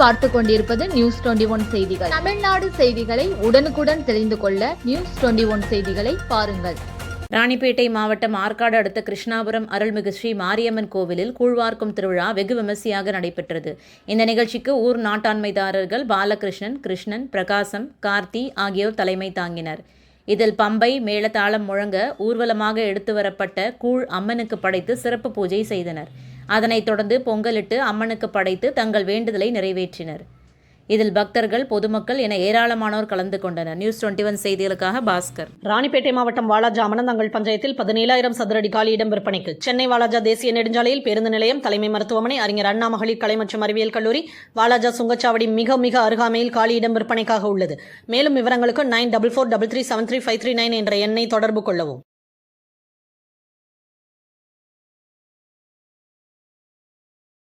பார்த்து கொண்டிருப்பது news twenty one செய்திகள். தமிழ்நாடு செய்திகளை உடனுக்குடன் தெரிந்து கொள்ள நியூஸ் டுவெண்டி ஒன் செய்திகளை பாருங்கள். ராணிப்பேட்டை மாவட்டம் ஆற்காடு அடுத்த கிருஷ்ணாபுரம் அருள்மிகு ஸ்ரீ மாரியம்மன் கோவிலில் கூழ்வார்க்கும் திருவிழா வெகு விமர்சையாக நடைபெற்றது. இந்த நிகழ்ச்சிக்கு ஊர் நாட்டாண்மைதாரர்கள் பாலகிருஷ்ணன் கிருஷ்ணன் பிரகாசம் கார்த்தி ஆகியோர் தலைமை தாங்கினர். இதில் பம்பை மேளதாளம் முழங்க ஊர்வலமாக எடுத்து வரப்பட்ட கூழ் அம்மனுக்கு படைத்து சிறப்பு பூஜை செய்தனர். அதனைத் தொடர்ந்து பொங்கலிட்டு அம்மனுக்கு படைத்து தங்கள் வேண்டுதலை நிறைவேற்றினர். இதில் பக்தர்கள் பொதுமக்கள் என ஏராளமானோர் கலந்து கொண்டனர். நியூஸ் டுவெண்ட்டி ஒன் செய்திகளுக்காக பாஸ்கர். ராணிப்பேட்டை மாவட்டம் வாலாஜா அமனந்தங்கள் பஞ்சாயத்தில் பதினேழாயிரம் சதுரடி காலியிடம் விற்பனைக்கு. சென்னை வாலாஜா தேசிய நெடுஞ்சாலையில் பேருந்து நிலையம் தலைமை மருத்துவமனை அறிஞர் அண்ணா மகளிர் கலை மற்றும் அறிவியல் கல்லூரி வாலாஜா சுங்கச்சாவடி மிக மிக அருகாமையில் காலி இடம் விற்பனைக்காக உள்ளது. மேலும் விவரங்களுக்கு nine double four double three seven three five three nine என்ற எண்ணை தொடர்பு கொள்ளவும்.